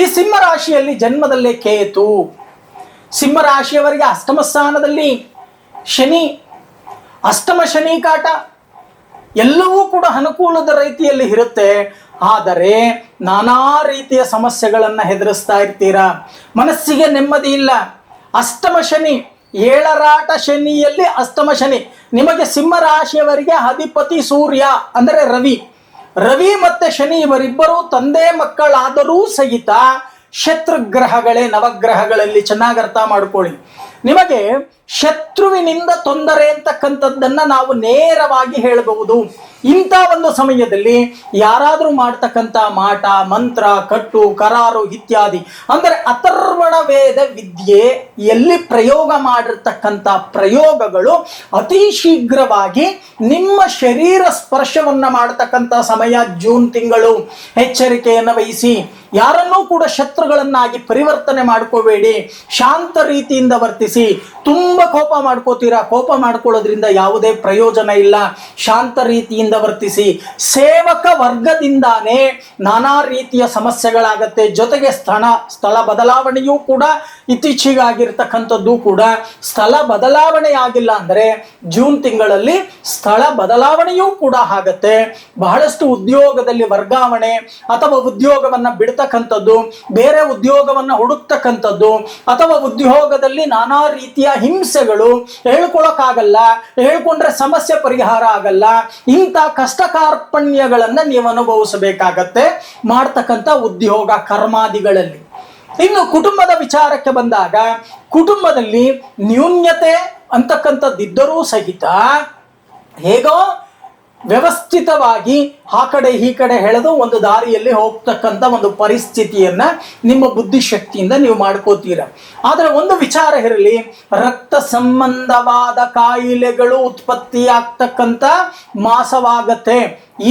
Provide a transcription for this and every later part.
ಈ ಸಿಂಹ ರಾಶಿಯಲ್ಲಿ ಜನ್ಮದಲ್ಲೇ ಕೇತು. ಸಿಂಹ ರಾಶಿಯವರಿಗೆ ಅಷ್ಟಮ ಸ್ಥಾನದಲ್ಲಿ ಶನಿ, ಅಷ್ಟಮ ಶನಿ ಕಾಟ ಎಲ್ಲವೂ ಕೂಡ ಅನುಕೂಲದ ರೀತಿಯಲ್ಲಿ ಇರುತ್ತೆ. ಆದರೆ ನಾನಾ ರೀತಿಯ ಸಮಸ್ಯೆಗಳನ್ನು ಹೆದರಿಸ್ತಾ ಇರ್ತೀರಾ? ಮನಸ್ಸಿಗೆ ನೆಮ್ಮದಿ ಇಲ್ಲ. ಅಷ್ಟಮ ಶನಿ, ಏಳರಾಟ ಶನಿಯಲ್ಲಿ ಅಷ್ಟಮ ಶನಿ. ನಿಮಗೆ ಸಿಂಹ ರಾಶಿಯವರಿಗೆ ಅಧಿಪತಿ ಸೂರ್ಯ, ಅಂದರೆ ರವಿ. ರವಿ ಮತ್ತೆ ಶನಿ ಇವರಿಬ್ಬರು ತಂದೆ ಮಕ್ಕಳಾದರೂ ಸಹಿತ ಶತ್ರುಗ್ರಹಗಳೇ ನವಗ್ರಹಗಳಲ್ಲಿ ಚೆನ್ನಾಗಿ ಅರ್ಥ ಮಾಡ್ಕೊಳ್ಳಿ. ನಿಮಗೆ ಶತ್ರುವಿನಿಂದ ತೊಂದರೆ ಅಂತಕ್ಕಂಥದ್ದನ್ನ ನಾವು ನೇರವಾಗಿ ಹೇಳಬಹುದು. ಇಂಥ ಒಂದು ಸಮಯದಲ್ಲಿ ಯಾರಾದರೂ ಮಾಡ್ತಕ್ಕಂಥ ಮಾಟ, ಮಂತ್ರ, ಕಟ್ಟು, ಕರಾರು ಇತ್ಯಾದಿ, ಅಂದರೆ ಅಥರ್ವಣ ವೇದ ವಿದ್ಯೆ ಎಲ್ಲಿ ಪ್ರಯೋಗ ಮಾಡಿರ್ತಕ್ಕಂಥ ಪ್ರಯೋಗಗಳು ಅತಿ ಶೀಘ್ರವಾಗಿ ನಿಮ್ಮ ಶರೀರ ಸ್ಪರ್ಶವನ್ನ ಮಾಡತಕ್ಕಂಥ ಸಮಯ, ಜೂನ್ ತಿಂಗಳು. ಎಚ್ಚರಿಕೆಯನ್ನು ವಹಿಸಿ. ಯಾರನ್ನೂ ಕೂಡ ಶತ್ರುಗಳನ್ನಾಗಿ ಪರಿವರ್ತನೆ ಮಾಡ್ಕೋಬೇಡಿ. ಶಾಂತ ರೀತಿಯಿಂದ ವರ್ತಿಸಿ. ತುಂಬ ಕೋಪ ಮಾಡ್ಕೋತೀರಾ? ಕೋಪ ಮಾಡ್ಕೊಳ್ಳೋದ್ರಿಂದ ಯಾವುದೇ ಪ್ರಯೋಜನ ಇಲ್ಲ. ಶಾಂತ ರೀತಿಯಿಂದ ವರ್ತಿಸಿ ಸೇವಕ ವರ್ಗದಿಂದಾನೇ ನಾನಾ ರೀತಿಯ ಸಮಸ್ಯೆಗಳಾಗತ್ತೆ. ಜೊತೆಗೆ ಸ್ಥಳ ಸ್ಥಳ ಬದಲಾವಣೆಯೂ ಕೂಡ ಇತ್ತೀಚೆಗಾಗಿರ್ತಕ್ಕಂಥದ್ದು ಕೂಡ ಸ್ಥಳ ಬದಲಾವಣೆ ಆಗಿಲ್ಲ ಅಂದರೆ ಜೂನ್ ತಿಂಗಳಲ್ಲಿ ಸ್ಥಳ ಬದಲಾವಣೆಯೂ ಕೂಡ ಆಗತ್ತೆ. ಬಹಳಷ್ಟು ಉದ್ಯೋಗದಲ್ಲಿ ವರ್ಗಾವಣೆ ಅಥವಾ ಉದ್ಯೋಗವನ್ನ ಬಿಡ್ತಕ್ಕಂಥದ್ದು, ಬೇರೆ ಉದ್ಯೋಗವನ್ನ ಹುಡುಕ್ತಕ್ಕಂಥದ್ದು ಅಥವಾ ಉದ್ಯೋಗದಲ್ಲಿ ನಾನಾ ರೀತಿಯ ಹಿಂಸೆಗಳು ಹೇಳ್ಕೊಳಕ್ಕಾಗಲ್ಲ, ಹೇಳ್ಕೊಂಡ್ರೆ ಸಮಸ್ಯೆ ಪರಿಹಾರ ಆಗಲ್ಲ, ಇಂಥ ಕಷ್ಟ ಕಾರ್ಪಣ್ಯಗಳನ್ನ ನೀವು ಅನುಭವಿಸಬೇಕಾಗತ್ತೆ. ಮಾಡ್ತಕ್ಕಂಥ ಉದ್ಯೋಗ, ಕರ್ಮಾದಿಗಳಲ್ಲಿ. ಇನ್ನು ಕುಟುಂಬದ ವಿಚಾರಕ್ಕೆ ಬಂದಾಗ, ಕುಟುಂಬದಲ್ಲಿ ನ್ಯೂನ್ಯತೆ ಅಂತಕ್ಕಂಥದ್ದಿದ್ದರೂ ಸಹಿತ ಹೇಗೋ ವ್ಯವಸ್ಥಿತವಾಗಿ ಆ ಕಡೆ ಈ ಕಡೆ ಎಳೆದು ಒಂದು ದಾರಿಯಲ್ಲಿ ಹೋಗ್ತಕ್ಕಂಥ ಒಂದು ಪರಿಸ್ಥಿತಿಯನ್ನ ನಿಮ್ಮ ಬುದ್ಧಿಶಕ್ತಿಯಿಂದ ನೀವು ಮಾಡ್ಕೋತೀರ. ಆದರೆ ಒಂದು ವಿಚಾರ ಇರಲಿ, ರಕ್ತ ಸಂಬಂಧವಾದ ಕಾಯಿಲೆಗಳು ಉತ್ಪತ್ತಿಯಾಗ್ತಕ್ಕಂಥ ಮಾಸವಾಗತ್ತೆ.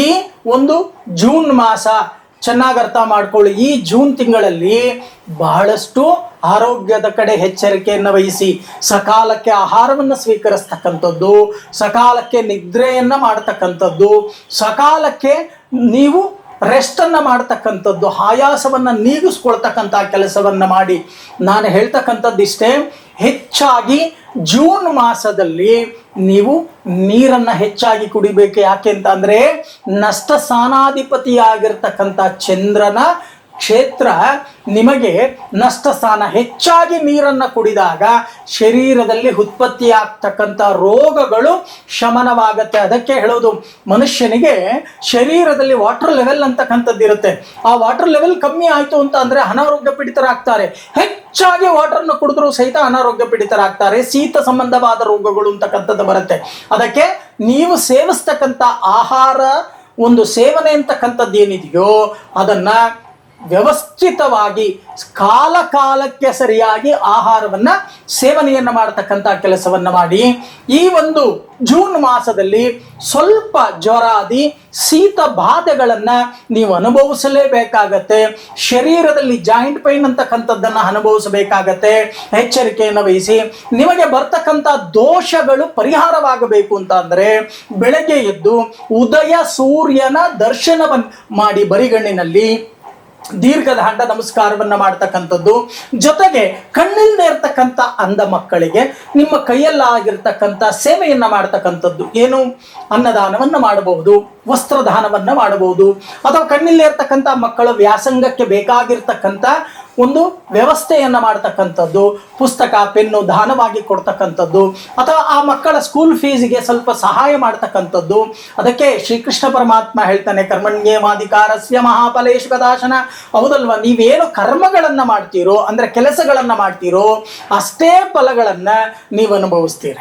ಈ ಒಂದು ಜೂನ್ ಮಾಸ, ಚೆನ್ನಾಗಿ ಅರ್ಥ ಮಾಡ್ಕೊಳ್ಳಿ. ಈ ಜೂನ್ ತಿಂಗಳಲ್ಲಿ ಬಹಳಷ್ಟು ಆರೋಗ್ಯದ ಕಡೆ ಎಚ್ಚರಿಕೆಯನ್ನು ವಹಿಸಿ ಸಕಾಲಕ್ಕೆ ಆಹಾರವನ್ನು ಸ್ವೀಕರಿಸ್ತಕ್ಕಂಥದ್ದು, ಸಕಾಲಕ್ಕೆ ನಿದ್ರೆಯನ್ನು ಮಾಡ್ತಕ್ಕಂಥದ್ದು, ಸಕಾಲಕ್ಕೆ ನೀವು ರೆಸ್ಟನ್ನು ಮಾಡ್ತಕ್ಕಂಥದ್ದು, ಆಯಾಸವನ್ನು ನೀಗಿಸ್ಕೊಳ್ತಕ್ಕಂಥ ಕೆಲಸವನ್ನು ಮಾಡಿ. ನಾನು ಹೇಳ್ತಕ್ಕಂಥದ್ದು ಇಷ್ಟೇ, ಹೆಚ್ಚಾಗಿ ಜೂನ್ ಮಾಸದಲ್ಲಿ ನೀವು ನೀರನ್ನು ಹೆಚ್ಚಾಗಿ ಕುಡಿಬೇಕು. ಯಾಕೆ ಅಂತ ಅಂದರೆ ನಷ್ಟ ಸ್ಥಾನಾಧಿಪತಿಯಾಗಿರ್ತಕ್ಕಂಥ ಚಂದ್ರನ ಕ್ಷೇತ್ರ ನಿಮಗೆ ನಷ್ಟ ಸ್ಥಾನ ಹೆಚ್ಚಾಗಿ ನೀರನ್ನು ಕುಡಿದಾಗ ಶರೀರದಲ್ಲಿ ಉತ್ಪತ್ತಿಯಾಗ್ತಕ್ಕಂಥ ರೋಗಗಳು ಶಮನವಾಗತ್ತೆ. ಅದಕ್ಕೆ ಹೇಳೋದು ಮನುಷ್ಯನಿಗೆ ಶರೀರದಲ್ಲಿ ವಾಟರ್ ಲೆವೆಲ್ ಅಂತಕ್ಕಂಥದ್ದು ಇರುತ್ತೆ. ಆ ವಾಟರ್ ಲೆವೆಲ್ ಕಮ್ಮಿ ಆಯಿತು ಅಂತ ಅಂದರೆ ಅನಾರೋಗ್ಯ ಪೀಡಿತರಾಗ್ತಾರೆ. ಹೆಚ್ಚಾಗಿ ವಾಟರ್ನ ಕುಡಿದ್ರೂ ಸಹಿತ ಅನಾರೋಗ್ಯ ಪೀಡಿತರಾಗ್ತಾರೆ. ಶೀತ ಸಂಬಂಧವಾದ ರೋಗಗಳು ಅಂತಕ್ಕಂಥದ್ದು ಬರುತ್ತೆ. ಅದಕ್ಕೆ ನೀವು ಸೇವಿಸ್ತಕ್ಕಂಥ ಆಹಾರ, ಒಂದು ಸೇವನೆ ಅಂತಕ್ಕಂಥದ್ದು ಏನಿದೆಯೋ ಅದನ್ನ ವ್ಯವಸ್ಥಿತವಾಗಿ ಕಾಲಕಾಲಕ್ಕೆ ಸರಿಯಾಗಿ ಆಹಾರವನ್ನ ಸೇವನೆಯನ್ನ ಮಾಡತಕ್ಕಂತ ಕೆಲಸವನ್ನ ಮಾಡಿ. ಈ ಒಂದು ಜೂನ್ ಮಾಸದಲ್ಲಿ ಸ್ವಲ್ಪ ಜ್ವರಾದಿ ಶೀತ ಬಾಧೆಗಳನ್ನ ನೀವು ಅನುಭವಿಸಲೇಬೇಕಾಗತ್ತೆ. ಶರೀರದಲ್ಲಿ ಜಾಯಿಂಟ್ ಪೈನ್ ಅಂತಕ್ಕಂಥದ್ದನ್ನ ಅನುಭವಿಸಬೇಕಾಗತ್ತೆ. ಎಚ್ಚರಿಕೆಯನ್ನು ವಹಿಸಿ. ನಿಮಗೆ ಬರ್ತಕ್ಕಂಥ ದೋಷಗಳು ಪರಿಹಾರವಾಗಬೇಕು ಅಂತ ಅಂದ್ರೆ ಬೆಳಗ್ಗೆ ಎದ್ದು ಉದಯ ಸೂರ್ಯನ ದರ್ಶನವನ್ನು ಮಾಡಿ ಬರಿಗಣ್ಣಿನಲ್ಲಿ ದೀರ್ಘದಾಂಡ ನಮಸ್ಕಾರವನ್ನು ಮಾಡ್ತಕ್ಕಂಥದ್ದು. ಜೊತೆಗೆ ಕಣ್ಣಿಲ್ಲದೆ ಇರ್ತಕ್ಕಂಥ ಅಂಧ ಮಕ್ಕಳಿಗೆ ನಿಮ್ಮ ಕೈಯಲ್ಲಾಗಿರ್ತಕ್ಕಂಥ ಸೇವೆಯನ್ನ ಮಾಡ್ತಕ್ಕಂಥದ್ದು ಏನು? ಅನ್ನದಾನವನ್ನ ಮಾಡಬಹುದು, ವಸ್ತ್ರದಾನವನ್ನ ಮಾಡಬಹುದು, ಅಥವಾ ಕಣ್ಣಿಲ್ಲದೆ ಇರ್ತಕ್ಕಂಥ ಮಕ್ಕಳ ವ್ಯಾಸಂಗಕ್ಕೆ ಬೇಕಾಗಿರ್ತಕ್ಕಂಥ ಒಂದು ವ್ಯವಸ್ಥೆಯನ್ನು ಮಾಡ್ತಕ್ಕಂಥದ್ದು, ಪುಸ್ತಕ, ಪೆನ್ನು ದಾನವಾಗಿ ಕೊಡ್ತಕ್ಕಂಥದ್ದು, ಅಥವಾ ಆ ಮಕ್ಕಳ ಸ್ಕೂಲ್ ಫೀಸಿಗೆ ಸ್ವಲ್ಪ ಸಹಾಯ ಮಾಡ್ತಕ್ಕಂಥದ್ದು. ಅದಕ್ಕೆ ಶ್ರೀಕೃಷ್ಣ ಪರಮಾತ್ಮ ಹೇಳ್ತಾನೆ, ಕರ್ಮಣ್ಯೇಮಾಧಿಕಾರಸ್ಯ ಮಹಾಫಲೇಶು ದಾಶನ ಹೌದಲ್ವ? ನೀವೇನು ಕರ್ಮಗಳನ್ನು ಮಾಡ್ತೀರೋ, ಅಂದ್ರೆ ಕೆಲಸಗಳನ್ನು ಮಾಡ್ತೀರೋ, ಅಷ್ಟೇ ಫಲಗಳನ್ನು ನೀವು ಅನುಭವಿಸ್ತೀರ.